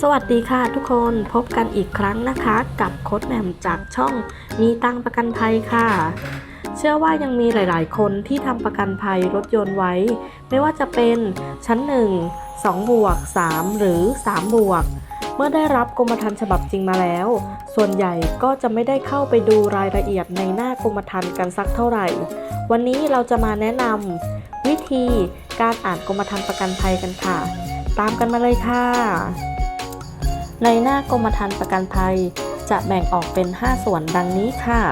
สวัสดีค่ะทุกคนพบกันอีกครั้งนะคะ กับโค้ดแหม่มจากช่องมีตังประกันภัยค่ะ เชื่อว่ายังมีหลายๆ คนที่ทำประกันภัยรถยนต์ไว้ ไม่ว่าจะเป็นชั้น 1 2บวก3หรือ3บวกเมื่อได้รับกรมธรรม์ฉบับจริงมาแล้ว ส่วนใหญ่ก็จะไม่ได้เข้าไปดูรายละเอียดในหน้ากรมธรรม์กันสักเท่าไหร่ วันนี้เราจะมาแนะนำวิธีการอ่านกรมธรรม์ประกันภัยกันค่ะ ตามกันมาเลยค่ะ ในหน้ากรมธรรม์ประกันภัย จะแบ่งออกเป็น 5 ส่วนดังนี้ค่ะ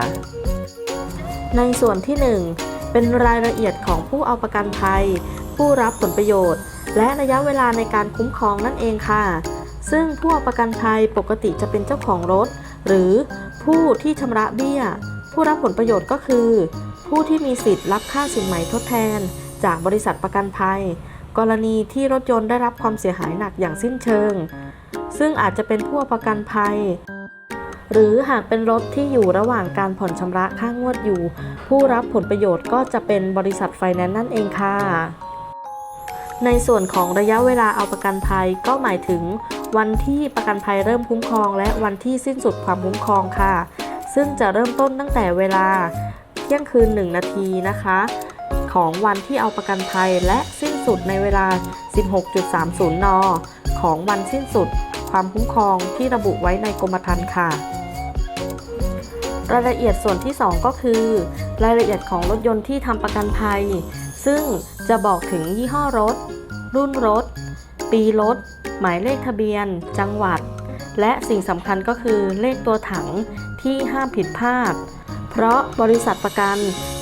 ในส่วนที่ 1 เป็นรายละเอียดของผู้เอาประกันภัย ผู้รับผลประโยชน์ และระยะเวลาในการคุ้มครองนั่นเองค่ะ ซึ่งผู้เอาประกันภัยปกติจะเป็นเจ้าของรถ หรือผู้ที่ชำระเบี้ย ผู้รับผลประโยชน์ก็คือ ผู้ที่มีสิทธิ์รับค่าสินใหม่ทดแทน จากบริษัทประกันภัย กรณีที่รถยนต์ได้รับความเสียหายหนักอย่างสิ้นเชิง ซึ่งอาจจะเป็นผู้ประกันภัย หรือหากเป็นรถที่อยู่ระหว่างการผ่อนชำระค่างวดอยู่ ผู้รับผลประโยชน์ก็จะเป็นบริษัทไฟแนนซ์นั่นเองค่ะ ในส่วนของระยะเวลาเอาประกันภัยก็หมายถึง วันที่ประกันภัยเริ่มคุ้มครอง และวันที่สิ้นสุดความคุ้มครองค่ะ ซึ่งจะเริ่มต้นตั้งแต่เวลาเที่ยงคืน 1 นาทีนะคะ ของวันที่เอาประกันภัยและสิ้นสุดในเวลา 16.30 น ของวันสิ้นสุด ความคุ้มครองที่ระบุไว้ในกรมธรรม์ค่ะ รายละเอียดส่วนที่ 2 ก็คือ รายละเอียดของรถยนต์ที่ทำประกันภัย ซึ่งจะบอกถึงยี่ห้อรถ รุ่นรถ ปีรถ หมายเลขทะเบียน จังหวัด และสิ่งสำคัญก็คือเลขตัวถังที่ห้ามผิดพลาด เพราะบริษัทประกัน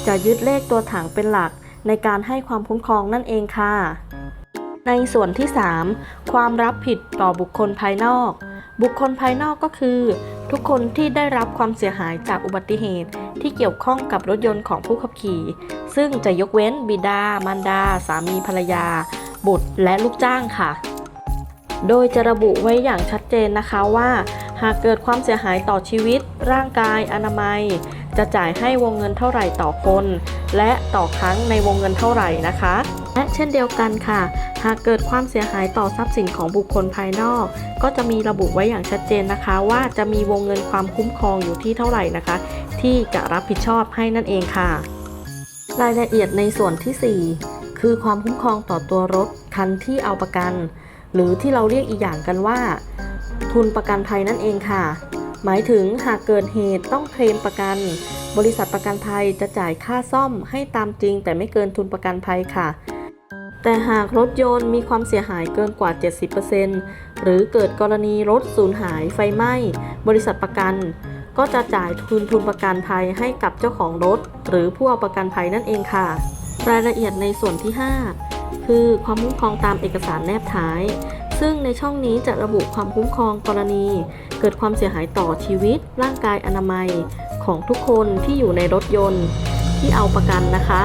จะยึดเลขตัวถังเป็นหลักในการให้ความคุ้มครองนั่นเองค่ะ ในส่วนที่ 3 ความรับผิดต่อบุคคลภายนอก บุคคลภายนอกก็คือ ทุกคนที่ได้รับความเสียหายจากอุบัติเหตุที่เกี่ยวข้องกับรถยนต์ของผู้ขับขี่ ซึ่งจะยกเว้นบิดา มารดา สามีภรรยา บุตรและลูกจ้างค่ะ โดยจะระบุไว้อย่างชัดเจนนะคะว่า หากเกิดความเสียหายต่อชีวิต ร่างกาย อนามัย จะจ่ายให้วงเงินเท่าไหร่ต่อคน และต่อครั้งในวงเงินเท่าไหร่นะคะ และเช่นเดียวกันค่ะ หากเกิดความเสียหายต่อทรัพย์สินของบุคคลภายนอก ก็จะมีระบุไว้อย่างชัดเจนนะคะ ว่าจะมีวงเงินความคุ้มครองอยู่ที่เท่าไหร่นะคะ ที่จะรับผิดชอบให้นั่นเองค่ะ รายละเอียดในส่วนที่ 4 คือความคุ้มครองต่อตัวรถคันที่เอาประกัน หรือที่เราเรียกอีกอย่างกันว่าทุนประกันภัยนั่นเองค่ะ หมายถึงหากเกิดเหตุต้องเคลมประกัน บริษัทประกันภัยจะจ่ายค่าซ่อมให้ตามจริง แต่ไม่เกินทุนประกันภัยค่ะ แต่หากรถยนต์มีความเสียหายเกินกว่า 70%หรือเกิดกรณีรถสูญหายไฟไหม้ บริษัทประกัน ก็จะจ่ายทุนทุนประกันภัยให้กับเจ้าของรถ หรือผู้เอาประกันภัยนั่นเองค่ะ รายละเอียดในส่วนที่ 5 คือความคุ้มครองตามเอกสารแนบท้าย ซึ่งในช่องนี้จะระบุความคุ้มครองกรณี เกิดความเสียหายต่อชีวิต ร่างกายอนามัยของทุกคนที่อยู่ในรถยนต์ที่เอาประกันนะคะ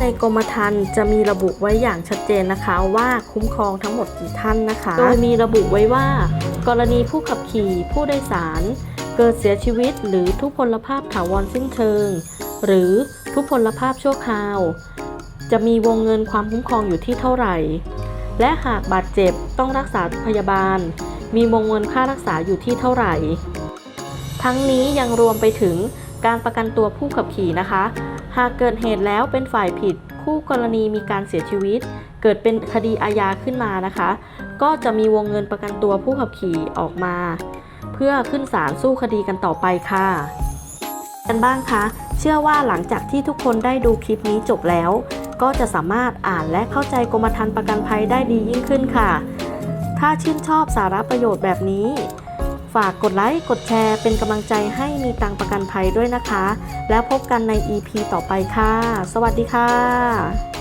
ในกรมธรรม์จะมีระบุไว้อย่างชัดเจนนะคะ ว่าคุ้มครองทั้งหมดกี่ท่านนะคะโดยมีระบุไว้ว่า กรณีผู้ขับขี่ผู้โดยสาร เกิดเสียชีวิต หรือทุพพลภาพถาวรสิ้นเชิง หรือทุพพลภาพชั่วคราว จะมีวงเงินความคุ้มครองอยู่ที่เท่าไหร่ และหากบาดเจ็บต้องรักษาพยาบาล มีวงเงินค่ารักษาอยู่ที่เท่าไหร่ ทั้งนี้ยังรวมไปถึงการประกันตัวผู้ขับขี่นะคะ หากเกิดเหตุแล้วเป็นฝ่ายผิด คู่กรณีมีการเสียชีวิต เกิดเป็นคดีอาญาขึ้นมานะคะ ก็จะมีวงเงินประกันตัวผู้ขับขี่ออกมา เพื่อขึ้นศาลสู้คดีกันต่อไปค่ะกันบ้างคะ เชื่อว่าหลังจากที่ทุกคนได้ดูคลิปนี้จบแล้ว ก็จะสามารถอ่านและเข้าใจกรมธรรม์ประกันภัยได้ดียิ่งขึ้นค่ะ ถ้าชื่นชอบสาระประโยชน์แบบนี้ ฝากกดไลค์ กดแชร์ เป็นกำลังใจให้มีตังประกันภัยด้วยนะคะ แล้วพบกันใน EP ต่อไปค่ะ สวัสดีค่ะ